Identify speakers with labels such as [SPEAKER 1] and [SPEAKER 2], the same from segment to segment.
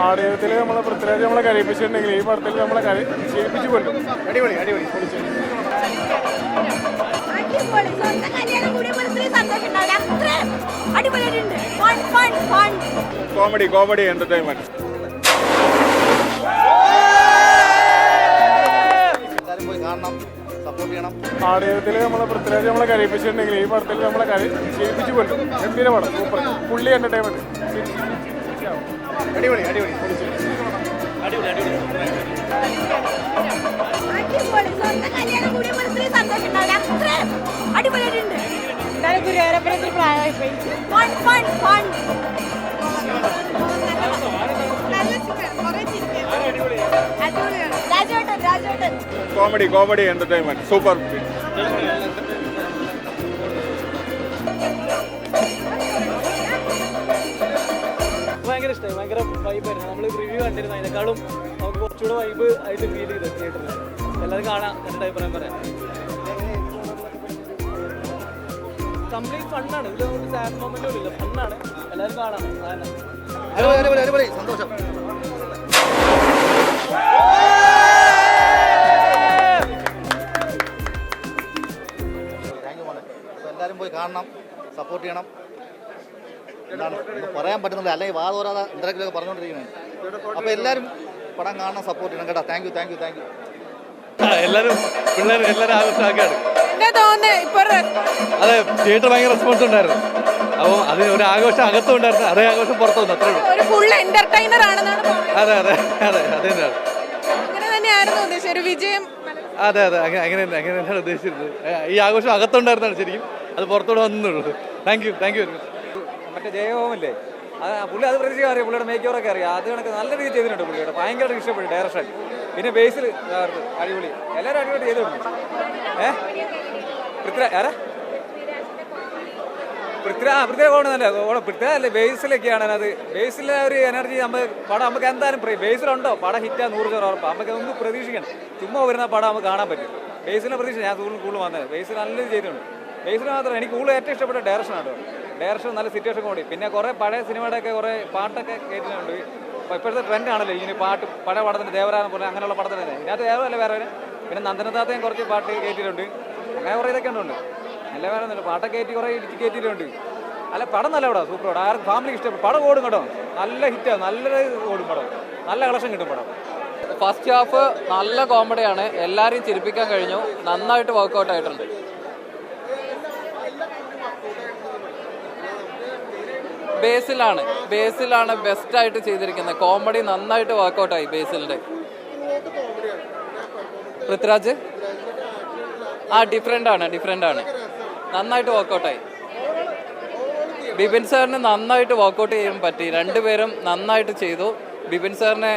[SPEAKER 1] ആടുജീവിതത്തിൽ നമ്മളെ പൃഥ്വിരാജ് നമ്മളെ കരയിപ്പിച്ചിട്ടുണ്ടെങ്കിൽ ഈ പടത്തിൽ നമ്മളെ കര ചിരിപ്പിച്ചു കൊല്ലും അടിപൊളി അടിപൊളി പൊളിച്ചു കോമഡി കോമഡി എന്റർടൈൻമെന്റ് ആടുജീവിതത്തിൽ നമ്മളെ പൃഥ്വിരാജ് നമ്മളെ കരയിപ്പിച്ചിട്ടുണ്ടെങ്കിൽ ഈ പടത്തിൽ നമ്മളെ കര ചിരിപ്പിച്ചു കൊല്ലും ഗംഭീര പടം സൂപ്പർ പുള്ളി എന്റർടൈൻമെന്റ് അടിപൊളി അടിപൊളി.
[SPEAKER 2] അടിപൊളി. അടിപൊളി അടിപൊളിയായിട്ടുണ്ട് എന്തായാലും ഗുരുവായൂരപ്പനത്തിൽ പ്രായമായി ഫൺ ഫൺ ഫൺ രാജോട്ടൻ
[SPEAKER 1] കോമഡി കോമഡി എന്റർടൈൻമെന്റ് സൂപ്പർ
[SPEAKER 3] ഭയങ്കര വൈബായിരുന്നു നമ്മൾ റിവ്യൂ കണ്ടിരുന്നു അതിനേക്കാളും നമുക്ക് കുറച്ചുകൂടെ വൈബ് ആയിട്ട് ഫീൽ ചെയ്തു തിയേറ്ററിൽ എല്ലാവരും കാണാം. എന്നിട്ട് അഭിപ്രായം പറയാം. കംപ്ലീറ്റ് ഫണ്ണാണ് ഇതിൽ നമുക്ക് സാഡ് മൊമെന്റും ഇല്ല. ഫണ്ണാണ് എല്ലാവരും കാണാം.
[SPEAKER 4] സന്തോഷം. എല്ലാവരും പോയി കാണണം. സപ്പോർട്ട് ചെയ്യണം. എന്താണ് പറയാൻ പറ്റുന്നില്ല അല്ലെങ്കിൽ വാതോരാതെ എന്തെങ്കിലുമൊക്കെ പറഞ്ഞുകൊണ്ടിരിക്കുന്നത് അപ്പോൾ എല്ലാവരും പടം കാണാൻ സപ്പോർട്ട് ചെയ്യണം കേട്ടോ. Thank you thank you thank you
[SPEAKER 5] എല്ലാവരും പിള്ളേർ എല്ലാവരും അതെ തിയേറ്റർ ഭയങ്കര റെസ്പോൺസ് ഉണ്ടായിരുന്നു. അപ്പോൾ അത് ഒരു ആഘോഷം അകത്തും ഉണ്ടായിരുന്നു അതേ ആഘോഷം പുറത്തു വന്നു അത്രേ ഉള്ളൂ.
[SPEAKER 2] ഒരു ഫുൾ എന്റർടൈനർ ആണെന്നാണ് പറയുന്നത്.
[SPEAKER 5] അതെ അതെ അതെ അത് തന്നെയാണ്.
[SPEAKER 2] അങ്ങനെ തന്നെയായിരുന്നു ഉദ്ദേശിച്ചത്. ഒരു വിജയം
[SPEAKER 5] അതെ അതെ അങ്ങനെ അങ്ങനെ തന്നെ അങ്ങനെ തന്നെയാണ് ഉദ്ദേശിച്ചിരുന്നത്. ഈ ആഘോഷം അകത്തുണ്ടായിരുന്നാണ് ശരിക്കും. അത് പുറത്തോടെ വന്നുള്ളൂ thank you thank you very much
[SPEAKER 6] മറ്റേ ജയഹോമല്ലേ അത് പുള്ളി അത് പ്രതീക്ഷിക്കാൻ അറിയാം പുള്ളിയുടെ മേക്ക് ഓവറൊക്കെ അറിയാം. അത് കണക്ക് നല്ല രീതിയിൽ ചെയ്തിട്ടുണ്ട് പുള്ളിയുടെ. ഭയങ്കര ഇഷ്ടപ്പെട്ടു ഡയറക്ഷൻ പിന്നെ ബേസിൽ അടിപൊളി. എല്ലാവരും അടിപൊളി ചെയ്തിട്ടുണ്ട്. ഏ? പൃഥ്വിരാജ് ആരാ? പൃഥ്വി ആ പൃഥ്വിരാജ് പോകണം തന്നെ. ഓണം പൃഥ്വിരാജ് അല്ലേ? ബേസിലൊക്കെയാണ് അത് ബേസിലെ ഒരു എനർജി നമ്മൾ പടം നമുക്ക് എന്തായാലും ബേസിലുണ്ടോ പടം ഹിറ്റാ നൂറ് ശതമാനം ഉറപ്പാണ് നമുക്ക് ഒന്നും പ്രതീക്ഷിക്കണം. ചുമ്മാ വരുന്ന പടം നമുക്ക് കാണാൻ പറ്റും. ബേസിലെ പ്രതീക്ഷ ഞാൻ കൂടുതൽ കൂടുതൽ വന്നത്. ബേസിൽ നല്ലത് ചെയ്തിട്ടുണ്ട്. ബേസിൽ മാത്രം എനിക്ക് കൂടുതൽ ഏറ്റവും ഇഷ്ടപ്പെട്ട ഡയറക്ഷൻ ആണ് ഡയറക്ഷൻ നല്ല സിറ്റുവേഷൻ കൂടി പിന്നെ കുറേ പഴയ സിനിമയുടെ ഒക്കെ കുറേ പാട്ടൊക്കെ കേട്ടിട്ടുണ്ട്. അപ്പോൾ ഇപ്പോഴത്തെ ട്രെൻഡ് ആണല്ലോ ഇങ്ങനെ പാട്ട് പഴയ പടത്തിന് ദേവരാനം പോലെ അങ്ങനെയുള്ള പടത്തിന് ഇതിനകത്ത് ദേവരല്ല വേറെ. പിന്നെ നന്ദനത്താത്തയും കുറച്ച് പാട്ട് കേട്ടിട്ടുണ്ട്. അങ്ങനെ കുറേ ഇതൊക്കെ ഉണ്ട്. നല്ല വേറെ ഒന്നുമില്ല. പാട്ടൊക്കെ കയറ്റി കുറേ ഇടിച്ച് കയറ്റിയിട്ടുണ്ട് അല്ല പടം നല്ല പടം. സൂപ്പർ പടം. ആർക്കും ഫാമിലിക്ക് ഇഷ്ടപ്പെടും പടം ഓടും കേട്ടോ. നല്ല ഹിറ്റാണ് നല്ല ഓടും പടം. നല്ല കളക്ഷൻ കിട്ടും പടം.
[SPEAKER 7] ഫസ്റ്റ് ഹാഫ് നല്ല കോമഡിയാണ് എല്ലാവരെയും ചിരിപ്പിക്കാൻ കഴിഞ്ഞു. നന്നായിട്ട് വർക്കൗട്ട് ആയിട്ടുണ്ട്. ബേസിലാണ് ബേസിലാണ് ബെസ്റ്റ് ആയിട്ട് ചെയ്തിരിക്കുന്നത്. കോമഡി നന്നായിട്ട് വർക്കൗട്ടായി ബേസിലിന്റെ. പൃഥ്വിരാജ്? ആ ഡിഫറെന്റ് ആണ് ഡിഫറെന്റ് ആണ്. നന്നായിട്ട് വർക്കൗട്ടായി ബിപിൻ സാറിന് നന്നായിട്ട് വർക്കൗട്ട് ചെയ്യാൻ പറ്റി. രണ്ടുപേരും നന്നായിട്ട് ചെയ്തു. ബിപിൻ സാറിന്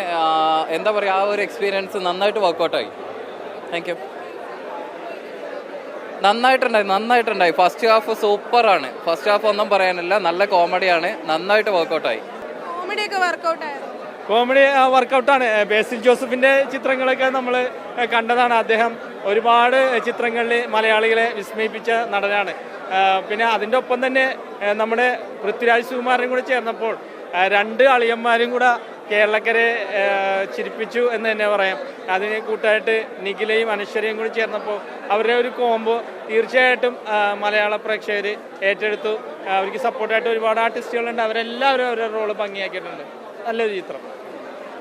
[SPEAKER 7] എന്താ പറയുക ആ ഒരു എക്സ്പീരിയൻസ് നന്നായിട്ട് വർക്കൗട്ടായി താങ്ക് യു നന്നായിട്ടുണ്ടായി നന്നായിട്ടുണ്ടായി. ഫസ്റ്റ് ഹാഫ് സൂപ്പറാണ് ഫസ്റ്റ് ഹാഫ് ഒന്നും പറയാനില്ല. നല്ല കോമഡിയാണ് നന്നായിട്ട് വർക്കൗട്ടായി
[SPEAKER 2] കോമഡി ഒക്കെ വർക്കൗട്ട് ആയിരുന്നു
[SPEAKER 1] കോമഡി വർക്കൗട്ടാണ് ബേസിൽ ജോസഫിന്റെ ചിത്രങ്ങളൊക്കെ നമ്മൾ കണ്ടതാണ്. അദ്ദേഹം ഒരുപാട് ചിത്രങ്ങളിൽ മലയാളികളെ വിസ്മയിപ്പിച്ച നടനാണ്. പിന്നെ അതിന്റെ ഒപ്പം തന്നെ നമ്മുടെ പൃഥ്വിരാജ് സുകുമാരനും കൂടെ ചേർന്നപ്പോൾ രണ്ട് അളിയന്മാരും കൂടെ കേരളക്കരെ ചിരിപ്പിച്ചു എന്ന് തന്നെ പറയാം. അതിന് കൂട്ടായിട്ട് നിഖിലയും അനശ്വരയും കൂടി ചേർന്നപ്പോൾ അവരുടെ ഒരു കോംബോ തീർച്ചയായിട്ടും മലയാള പ്രേക്ഷകർ ഏറ്റെടുത്തു. അവർക്ക് സപ്പോർട്ടായിട്ട് ഒരുപാട് ആർട്ടിസ്റ്റുകളുണ്ട് അവരെല്ലാവരും അവരുടെ റോൾ ഭംഗിയാക്കിയിട്ടുണ്ട്. നല്ലൊരു ചിത്രം.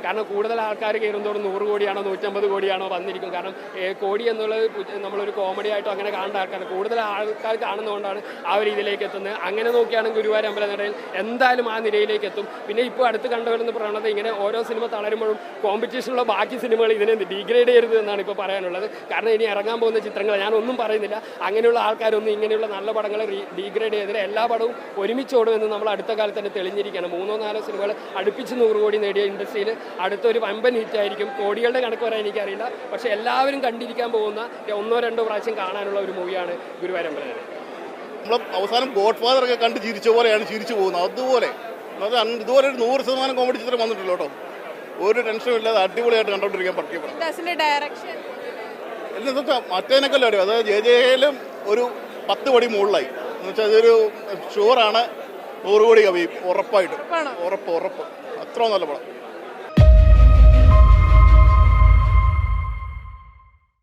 [SPEAKER 8] കാരണം കൂടുതൽ ആൾക്കാർ കയറുന്നതോട് നൂറ് കോടിയാണോ നൂറ്റമ്പത് കോടിയാണോ വന്നിരിക്കും. കാരണം കോടി എന്നുള്ളത് നമ്മളൊരു കോമഡി ആയിട്ടോ അങ്ങനെ കാണേണ്ട ആൾക്കാർ കൂടുതൽ ആൾക്കാർ കാണുന്നതുകൊണ്ടാണ് ആ ഒരു രീതിയിലേക്ക് എത്തുന്നത്. അങ്ങനെ നോക്കിയാണെങ്കിൽ ഗുരുവായൂർ അമ്പലനടയിൽ എന്തായാലും ആ നിലയിലേക്ക് എത്തും. പിന്നെ ഇപ്പോൾ അടുത്ത് കണ്ടുവരുന്ന പ്രവണത ഇങ്ങനെ ഓരോ സിനിമ തളരുമ്പോഴും കോമ്പറ്റീഷനുള്ള ബാക്കി സിനിമകൾ ഇതിനെ ഡീഗ്രേഡ് ചെയ്യരുത് എന്നാണ് ഇപ്പോൾ പറയാനുള്ളത്. കാരണം ഇനി ഇറങ്ങാൻ പോകുന്ന ചിത്രങ്ങൾ ഞാനൊന്നും പറയുന്നില്ല. അങ്ങനെയുള്ള ആൾക്കാരൊന്നും ഇങ്ങനെയുള്ള നല്ല പടങ്ങളെ ഡീഗ്രേഡ് ചെയ്തില്ല എല്ലാ പടവും ഒരുമിച്ചോടുമെന്ന് നമ്മൾ അടുത്ത കാലത്ത് തന്നെ തെളിഞ്ഞിരിക്കണം മൂന്നോ നാലോ സിനിമകൾ അടുപ്പിച്ച് നൂറ് കോടി നേടിയ ഇൻഡസ്ട്രിയിൽ അടുത്തൊരു വമ്പൻ ഹിറ്റായിരിക്കും കോടികളുടെ കണക്ക് പറയാൻ എനിക്കറിയില്ല. പക്ഷേ എല്ലാവരും കണ്ടിരിക്കാൻ പോകുന്ന ഒന്നോ രണ്ടോ പ്രാവശ്യം കാണാനുള്ള ഒരു മൂവിയാണ് ഗുരുവായൂരമ്പലം.
[SPEAKER 9] നമ്മൾ അവസാനം ഗോഡ് ഫാദർ ഒക്കെ കണ്ട് ചിരിച്ച പോലെയാണ് ചിരിച്ചു പോകുന്നത്. അതുപോലെ ഇതുപോലെ ഒരു നൂറ് ശതമാനം കോമഡി ചിത്രം വന്നിട്ടില്ല കേട്ടോ. ഒരു ടെൻഷനും ഇല്ലാതെ അടിപൊളിയായിട്ട് കണ്ടോണ്ടിരിക്കാൻ പറ്റിയ
[SPEAKER 2] ഡയറക്ഷൻ
[SPEAKER 9] മറ്റേനൊക്കെ അതായത് ജെ ജെയിലും ഒരു പത്ത് പടി മുകളിലായി. എന്ന് വെച്ചാൽ ഇതൊരു ഷുവറാണ് നൂറ് കോടി കവിയും ഉറപ്പായിട്ടും. ഉറപ്പ് ഉറപ്പ്. അത്ര നല്ല പടം.